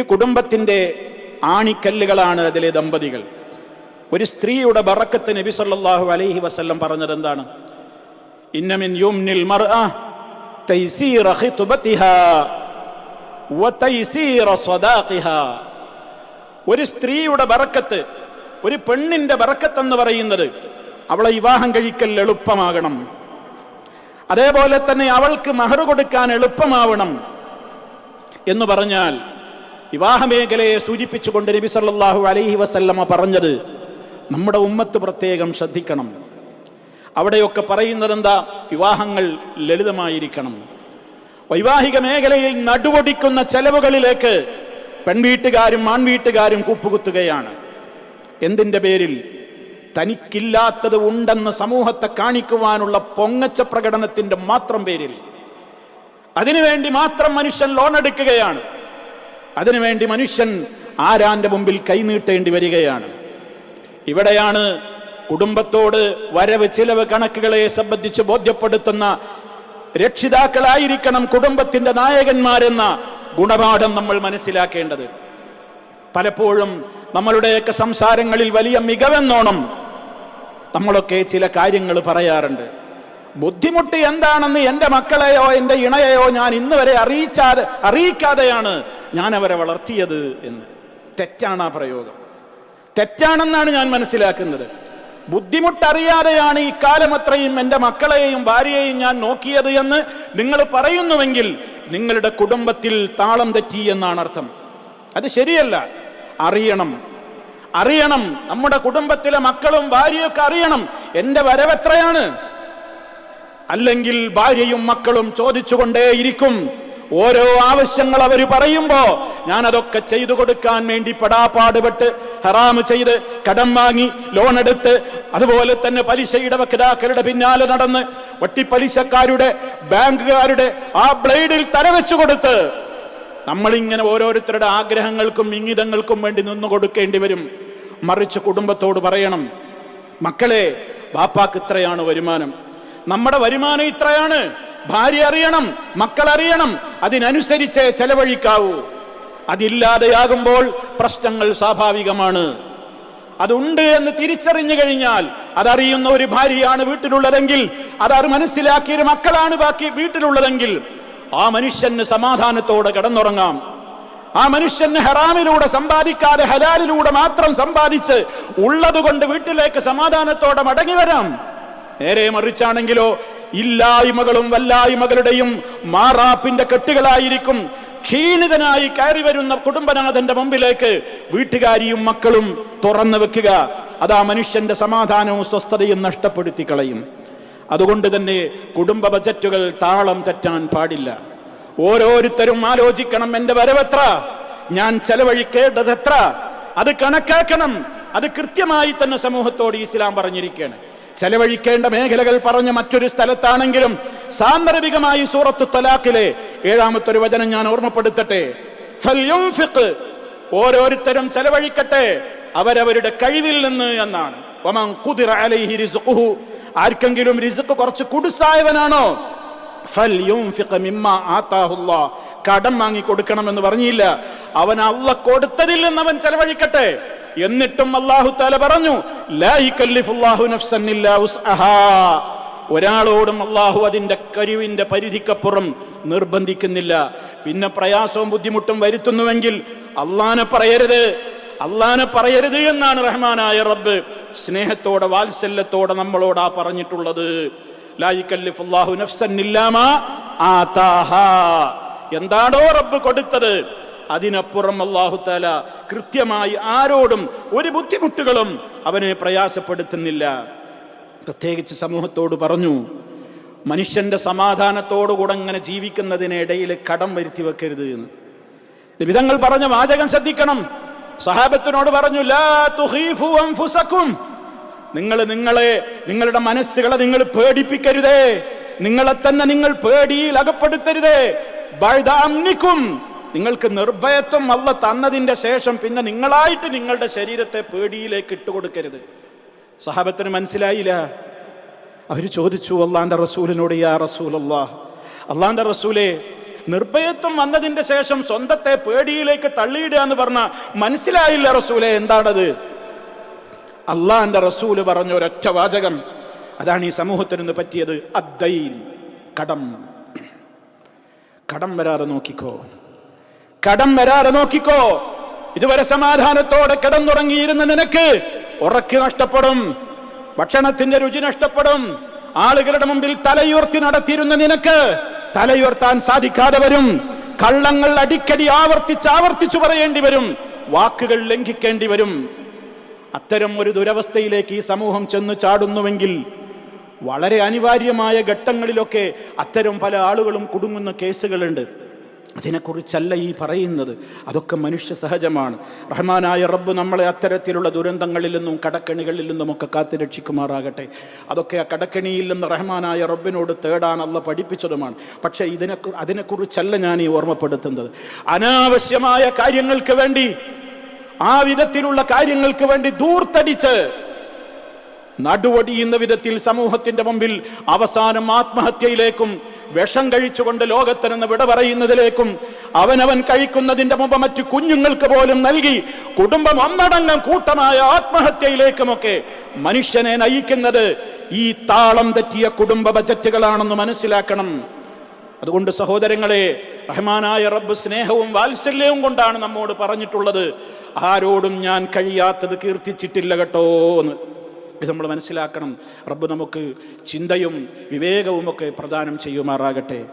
ഈ കുടുംബത്തിന്റെ ആണിക്കല്ലുകളാണ് അതിലെ ദമ്പതികൾ. ഒരു സ്ത്രീയുടെ ബറക്കത്ത് നബി സല്ലാഹു അലൈഹി വസ്ല്ലം പറഞ്ഞത് എന്താണ്? ഇന്നമിൻ യുംനിൽ ഒരു സ്ത്രീയുടെ ബറക്കത്ത് ഒരു പെണ്ണിന്റെ ബറക്കത്ത് എന്ന് പറയുന്നത് അവളെ വിവാഹം കഴിക്കൽ എളുപ്പമാകണം. അതേപോലെ തന്നെ അവൾക്ക് മഹർ കൊടുക്കാൻ എളുപ്പമാവണം എന്ന് പറഞ്ഞാൽ വിവാഹ മേഖലയെ സൂചിപ്പിച്ചുകൊണ്ട് നബി സല്ലാഹു അലൈഹി വസല്ലമ പറഞ്ഞത് നമ്മുടെ ഉമ്മത്ത് പ്രത്യേകം ശ്രദ്ധിക്കണം. അവിടെയൊക്കെ പറയുന്നത് എന്താ? വിവാഹങ്ങൾ ലളിതമായിരിക്കണം. വൈവാഹിക മേഖലയിൽ നടുവൊടിക്കുന്ന ചെലവുകളിലേക്ക് പെൺവീട്ടുകാരും ആൺവീട്ടുകാരും കൂപ്പുകുത്തുകയാണ്. എന്തിന്റെ പേരിൽ? തനിക്കില്ലാത്തത് ഉണ്ടെന്ന് സമൂഹത്തെ കാണിക്കുവാനുള്ള പൊങ്ങച്ച പ്രകടനത്തിന്റെ മാത്രം പേരിൽ. അതിനുവേണ്ടി മാത്രം മനുഷ്യൻ ലോൺ എടുക്കുകയാണ് അതിനുവേണ്ടി മനുഷ്യൻ ആരാന്റെ മുമ്പിൽ കൈനീട്ടേണ്ടി വരികയാണ്? ഇവിടെയാണ് കുടുംബത്തോട് വരവ് ചിലവ് കണക്കുകളെ സംബന്ധിച്ച് ബോധ്യപ്പെടുത്തുന്ന രക്ഷിതാക്കളായിരിക്കണം കുടുംബത്തിന്റെ നായകന്മാരെന്ന ഗുണപാഠം നമ്മൾ മനസ്സിലാക്കേണ്ടത്. പലപ്പോഴും നമ്മളുടെയൊക്കെ സംസാരങ്ങളിൽ വലിയ മികവെന്നോണം നമ്മളൊക്കെ ചില കാര്യങ്ങൾ പറയാറുണ്ട്. ബുദ്ധിമുട്ട് എന്താണെന്ന് എന്റെ മക്കളെയോ എന്റെ ഇണയെയോ ഞാൻ ഇന്നുവരെ അറിയിച്ചാതെ അറിയിക്കാതെയാണ് ഞാൻ അവരെ വളർത്തിയത് എന്ന്. തെറ്റാണ് ആ പ്രയോഗം. തെറ്റാണെന്നാണ് ഞാൻ മനസ്സിലാക്കുന്നത്. ബുദ്ധിമുട്ടറിയാതെയാണ് ഈ കാലം അത്രയും എന്റെ മക്കളെയും ഭാര്യയെയും ഞാൻ നോക്കിയത് എന്ന് നിങ്ങൾ പറയുന്നുവെങ്കിൽ നിങ്ങളുടെ കുടുംബത്തിൽ താളം തെറ്റി എന്നാണ് അർത്ഥം. അത് ശരിയല്ല. അറിയണം. അറിയണം. നമ്മുടെ കുടുംബത്തിലെ മക്കളും ഭാര്യയൊക്കെ അറിയണം. എന്റെ വരവെത്രയാണ് അല്ലെങ്കിൽ ഭാര്യയും മക്കളും ചോദിച്ചുകൊണ്ടേയിരിക്കും. ഓരോ ആവശ്യങ്ങൾ അവർ പറയുമ്പോ ഞാൻ അതൊക്കെ ചെയ്തു കൊടുക്കാൻ വേണ്ടി പെടാപ്പാടുപെട്ട് ഹറാമ് ചെയ്ത് കടം വാങ്ങി ലോൺ എടുത്ത് അതുപോലെ തന്നെ പലിശയുടെ വക്താക്കളുടെ പിന്നാലെ നടന്ന് വട്ടിപ്പലിശക്കാരുടെ ബാങ്കുകാരുടെ ആ ബ്ലേഡിൽ തലവെച്ചു കൊടുത്ത് നമ്മളിങ്ങനെ ഓരോരുത്തരുടെ ആഗ്രഹങ്ങൾക്കും ഇംഗിതങ്ങൾക്കും വേണ്ടി നിന്നു കൊടുക്കേണ്ടി വരും. മറിച്ച് കുടുംബത്തോട് പറയണം മക്കളെ ബാപ്പാക്ക് ഇത്രയാണ് വരുമാനം. നമ്മുടെ വരുമാനം ഇത്രയാണ്. ഭാര്യ അറിയണം മക്കൾ അറിയണം അതിനനുസരിച്ച് ചെലവഴിക്കാവൂ. അതില്ലാതെയാകുമ്പോൾ പ്രശ്നങ്ങൾ സ്വാഭാവികമാണ്. അതുണ്ട് എന്ന് തിരിച്ചറിഞ്ഞു കഴിഞ്ഞാൽ അതറിയുന്ന ഒരു ഭാര്യയാണ് വീട്ടിലുള്ളതെങ്കിൽ അതർ മനസ്സിലാക്കിയ ഒരു മക്കളാണ് ബാക്കി വീട്ടിലുള്ളതെങ്കിൽ ആ മനുഷ്യന് സമാധാനത്തോടെ കിടന്നുറങ്ങാം. ആ മനുഷ്യന് ഹെറാമിലൂടെ സമ്പാദിക്കാതെ ഹലാലിലൂടെ മാത്രം സമ്പാദിച്ച് ഉള്ളതുകൊണ്ട് വീട്ടിലേക്ക് സമാധാനത്തോടെ മടങ്ങി വരാം. നേരെ മറിച്ചാണെങ്കിലോ ഇല്ലായ്മകളും വല്ലായ്മകളുടെയും മാറാപ്പിന്റെ കെട്ടുകളായിരിക്കും. ക്ഷീണിതനായി കയറി വരുന്ന കുടുംബനാഥന്റെ മുമ്പിലേക്ക് വീട്ടുകാരിയും മക്കളും തുറന്നു വെക്കുക. അതാ മനുഷ്യന്റെ സമാധാനവും സ്വസ്ഥതയും നഷ്ടപ്പെടുത്തി കളയും. അതുകൊണ്ട് തന്നെ കുടുംബ ബജറ്റുകൾ താളം തെറ്റാൻ പാടില്ല. ഓരോരുത്തരും ആലോചിക്കണം എന്റെ വരവെത്ര? ഞാൻ ചെലവഴിക്കേണ്ടത് എത്ര അത് കണക്കാക്കണം. അത് കൃത്യമായി തന്നെ സമൂഹത്തോട് ഇസ്ലാം പറഞ്ഞിരിക്കുകയാണ്. ചെലവഴിക്കേണ്ട മേഖലകൾ പറഞ്ഞ മറ്റൊരു സ്ഥലത്താണെങ്കിലും സാന്ദർഭികമായി സൂറത്ത് തലാഖിലെ ഏഴാമത്തെ ഒരു വചനം ഞാൻ ഓർമ്മപ്പെടുത്തട്ടെ. ഓരോരുത്തരും ചെലവഴിക്കട്ടെ അവരവരുടെ കഴിവിൽ നിന്ന് എന്നാണ്. ആർക്കെങ്കിലും റിസ്ക് കുറച്ച് കുടുസായവനാണോ. കടം വാങ്ങി കൊടുക്കണമെന്ന് പറഞ്ഞില്ല അവൻ അള്ള കൊടുത്തതിൽ നിന്ന് അവൻ ചെലവഴിക്കട്ടെ എന്നിട്ടും അള്ളാഹു താല പറഞ്ഞു. ഒരാളോടും അള്ളാഹു അതിന്റെ കഴിവിന്റെ പരിധിക്കപ്പുറം നിർബന്ധിക്കുന്നില്ല പിന്നെ പ്രയാസവും ബുദ്ധിമുട്ടും വരുത്തുന്നുവെങ്കിൽ അള്ളാനെ പറയരുത് അള്ളാനെ പറയരുത് എന്നാണ് റഹ്മാനായ റബ്ബ് സ്നേഹത്തോടെ വാത്സല്യത്തോടെ നമ്മളോടാ പറഞ്ഞിട്ടുള്ളത്. എന്താണോ റബ്ബ് കൊടുത്തത് അതിനപ്പുറം അള്ളാഹു താല കൃത്യമായി ആരോടും ഒരു ബുദ്ധിമുട്ടുകളും അവനെ പ്രയാസപ്പെടുത്തുന്നില്ല. പ്രത്യേകിച്ച് സമൂഹത്തോട് പറഞ്ഞു മനുഷ്യന്റെ സമാധാനത്തോടുകൂടെ അങ്ങനെ ജീവിക്കുന്നതിനിടയിൽ കടം വരുത്തി വെക്കരുത് എന്ന്. വിധങ്ങൾ പറഞ്ഞ വാചകം ശ്രദ്ധിക്കണം. സഹാബത്തിനോട് പറഞ്ഞു നിങ്ങൾ നിങ്ങളെ നിങ്ങളുടെ മനസ്സുകളെ നിങ്ങൾ പേടിപ്പിക്കരുതേ. നിങ്ങളെ തന്നെ നിങ്ങൾ പേടിയിൽ അകപ്പെടുത്തരുതേ. ബൈദാംനിക്കും നിങ്ങൾക്ക് നിർഭയത്വം അല്ല തന്നതിന്റെ ശേഷം പിന്നെ നിങ്ങളായിട്ട് നിങ്ങളുടെ ശരീരത്തെ പേടിയിലേക്ക് ഇട്ടുകൊടുക്കരുത് സഹാബത്തിന് മനസ്സിലായില്ല. അവർ ചോദിച്ചു അള്ളാന്റെ റസൂലിനോട് യാ റസൂൽ അള്ളാഹ് അള്ളാന്റെ റസൂലെ നിർഭയത്വം വന്നതിന്റെ ശേഷം സ്വന്തത്തെ പേടിയിലേക്ക് തള്ളിയിടുക എന്ന് പറഞ്ഞ മനസ്സിലായില്ല റസൂലെ എന്താണത്? അള്ളാന്റെ റസൂൽ പറഞ്ഞ ഒരൊറ്റ വാചകം അതാണ് ഈ സമൂഹത്തിന് നിന്ന് പറ്റിയത് അദ്ദൈൻ കടം. കടം വരാതെ നോക്കിക്കോ. കടം വരാതെ നോക്കിക്കോ. ഇതുവരെ സമാധാനത്തോടെ കിടന്നുറങ്ങിയിരുന്ന നിനക്ക് ഉറക്കി നഷ്ടപ്പെടും ഭക്ഷണത്തിന്റെ രുചി നഷ്ടപ്പെടും ആളുകളുടെ മുമ്പിൽ തലയുയർത്തി നടത്തിയിരുന്ന നിനക്ക് തലയുയർത്താൻ സാധിക്കാതെ വരും. കള്ളങ്ങൾ അടിക്കടി ആവർത്തിച്ച് ആവർത്തിച്ചു പറയേണ്ടി വരും വാക്കുകൾ ലംഘിക്കേണ്ടി വരും. അത്തരം ഒരു ദുരവസ്ഥയിലേക്ക് ഈ സമൂഹം ചെന്ന് ചാടുന്നുവെങ്കിൽ വളരെ അനിവാര്യമായ ഘട്ടങ്ങളിലൊക്കെ അത്തരം പല ആളുകളും കുടുങ്ങുന്ന കേസുകളുണ്ട്. അതിനെക്കുറിച്ചല്ല ഈ പറയുന്നത്. അതൊക്കെ മനുഷ്യ സഹജമാണ്. റഹ്മാനായ റബ്ബ് നമ്മളെ അത്തരത്തിലുള്ള ദുരന്തങ്ങളിൽ നിന്നും കടക്കണികളിൽ നിന്നുമൊക്കെ കാത്തു രക്ഷിക്കുമാറാകട്ടെ. അതൊക്കെ ആ കടക്കണിയിൽ നിന്ന് റഹ്മാനായ റബ്ബിനോട് തേടാൻ അല്ല പഠിപ്പിച്ചതുമാണ്. പക്ഷേ ഇതിനെ അതിനെക്കുറിച്ചല്ല ഞാൻ ഈ ഓർമ്മപ്പെടുത്തുന്നത്. അനാവശ്യമായ കാര്യങ്ങൾക്ക് വേണ്ടി ആ വിധത്തിലുള്ള കാര്യങ്ങൾക്ക് വേണ്ടി ദൂർത്തടിച്ച് നടുവടിയുന്ന വിധത്തിൽ സമൂഹത്തിന്റെ മുമ്പിൽ അവസാനം ആത്മഹത്യയിലേക്കും വിഷം കഴിച്ചുകൊണ്ട് ലോകത്തിൽ നിന്ന് വിട പറയുന്നതിലേക്കും അവനവൻ കഴിക്കുന്നതിന്റെ മുമ്പ് മറ്റു കുഞ്ഞുങ്ങൾക്ക് പോലും നൽകി കുടുംബം ഒന്നടങ്കം കൂട്ടമായ ആത്മഹത്യയിലേക്കുമൊക്കെ മനുഷ്യനെ നയിക്കുന്നത് ഈ താളം തെറ്റിയ കുടുംബ ബജറ്റുകളാണെന്ന് മനസ്സിലാക്കണം. അതുകൊണ്ട് സഹോദരങ്ങളെ റഹ്മാനായ റബ്ബ് സ്നേഹവും വാത്സല്യവും കൊണ്ടാണ് നമ്മോട് പറഞ്ഞിട്ടുള്ളത്. ആരോടും ഞാൻ കഴിയാത്തത് കീർത്തിച്ചിട്ടില്ല കേട്ടോ എന്ന്. ഇത് നമ്മൾ മനസ്സിലാക്കണം. റബ്ബ് നമുക്ക് ചിന്തയും വിവേകവും ഒക്കെ പ്രദാനം ചെയ്യുമാറാകട്ടെ.